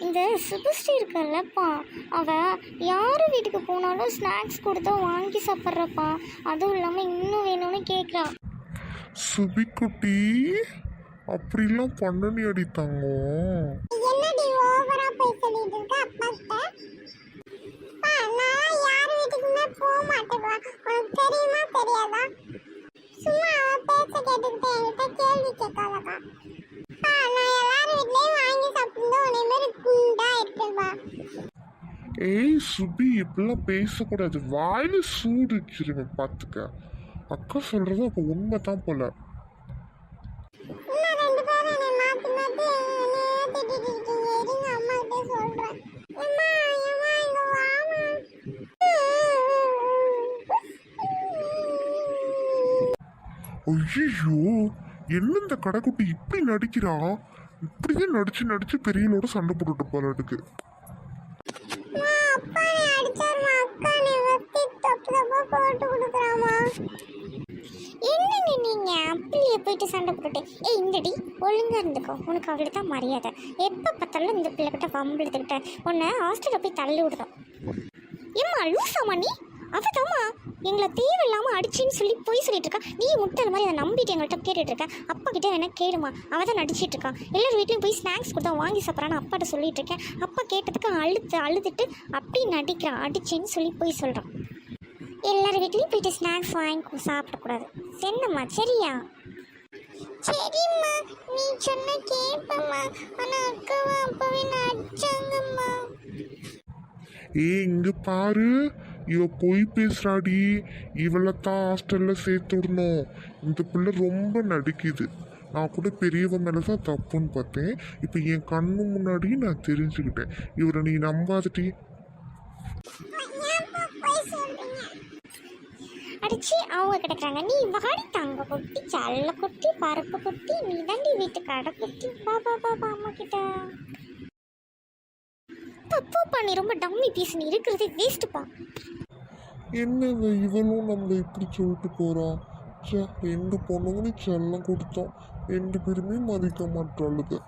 இந்த சுபஸ்ரீ இருக்கல்லப்பா அவ யார் வீட்டுக்கு போனாலும் ஸ்நாக்ஸ் கொடுத்தா வாங்கி சாப்பிட்றப்பா. அதுவும் இல்லாமல் இன்னும் வேணும்னு கேட்குறா சுபிக்குட்டி அப்படிலாம் பண்ணனி அடித்தாங்க என்னடி ஓவரா போய் சொல்லிட்டு இருக்க அப்பா கிட்ட நான் யார் வீட்டுக்குமே போக மாட்டேப்பா உனக்கு தெரியுமா தெரியாதா? சும்மா அவ பேச்ச கேட்டுக்கிட்டு என்கிட்ட கேள்வி கேட்காதப்பா. ஏய் சுபி இப்படிலாம் பேசக்கூடாது. வாயில சூடு வச்சிருவேன் பார்த்துக்க அக்கா சொல்றது அப்போ உண்மை தான் போல ஐயோ என்ன இந்த கடைக்குட்டி இப்படி நடிக்கிறா? இப்படியே நடிச்சு நடிச்சு பெரியலோட சண்டை போட்டுட்டு போல இருக்கு அப்பா நீ அடிச்சாருமா. அக்கா நீ வெட்டி தப்பு தப்பா போட்டு கொடுக்குறாமா. என்னங்க நீங்க? அப்படியே போயிட்டு சண்டை போட்டுட்டு. ஏய் இந்தடி ஒழுங்கா இருந்துக்கோ. உனக்கு அவளுக்கு தான் மரியாதை. எப்போ பார்த்தாலும் இந்த பிள்ளைகிட்ட வம்பிழுத்துக்கிட்ட உன்னை ஹாஸ்டலில் போய் தள்ளி விடுதோம் ஏம்மா லூசாமா நீ? அவதாம்மா எங்களை தேவையில்லாமல் அடிச்சின்னு சொல்லி போய் சொல்லிட்டு இருக்கா. நீ முட்டல் மாதிரி அதை நம்பிட்டு எங்கள்கிட்ட கேட்டுட்டு இருக்க. அப்பா கிட்ட என்ன கேடுமா அவ தான் நடிச்சிட்டு இருக்கான் எல்லார் வீட்லயும் போய் ஸ்நாக்ஸ் கொடுத்தா வாங்கி சாப்பிட்றான்னு அப்பாட்ட சொல்லிட்டு இருக்கேன். அப்பா கேட்டதுக்கு அழுத்து அழுதுட்டு அப்படி நடிக்கிறான். அடிச்சேன்னு சொல்லி போய் சொல்கிறான் எல்லார் வீட்லேயும் போயிட்டு ஸ்நாக்ஸ் வாங்கி சாப்பிடக்கூடாது என்னம்மா சரியா? சரிம்மா. நீ சொன்ன கேட்பம்மா ஆனா அக்காவை அப்பவே அடிச்சாங்கம்மா ஏய் இங்க பாரு. இவ பொய் பேசுறாடி. இவளை தான் ஹாஸ்டல்ல சேர்த்து விடணும். இந்த பிள்ளை ரொம்ப நடிக்குது. நான் கூட பெரியவ மேலே தான் தப்புன்னு பார்த்தேன். இப்போ என் கண்ணு முன்னாடி நான் தெரிஞ்சுக்கிட்டேன். இவரை நீ நம்பாதடி. அடிச்சு அவங்க கிடக்குறாங்க. நீ வாடி தங்க கொட்டி சல்ல கொட்டி பருப்பு கொட்டி நீ தாண்டி வீட்டு கடை கொட்டி. பா பா பா பா அம்மா கிட்ட. தப்புப்பா நீ ரொம்ப டம்மி பீஸ் நீ இருக்கிறதே வேஸ்ட்டுப்பா என்னங்க இவளும் நம்மளை இப்படி சொல்லிட்டு போறா ச்சே ரெண்டு பொண்ணுங்களையும் செல்லம் கொடுத்தோம். ரெண்டு பேருமே மதிக்க கொடுக்கட்டா?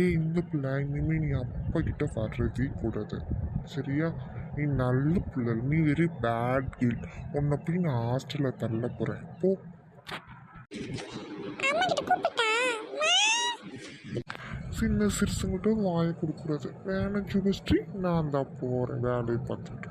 ஏய் இந்த பிள்ளை இனிமே நீ அப்பா கிட்ட வர்றதே கூடாது. சரியா? நீ நல்ல பிள்ளை. நீ வெரி பேட் கேர்ள் உன்னை போய் நான் ஹாஸ்டலில் தள்ள போகிறேன் போ. சின்ன சிறுசுங்கிட்ட வாயை கொடுக்கூடாது வேணாம் சுபஸ்ரீ நான் தான் போகிறேன் வேலையை பார்த்துட்டு.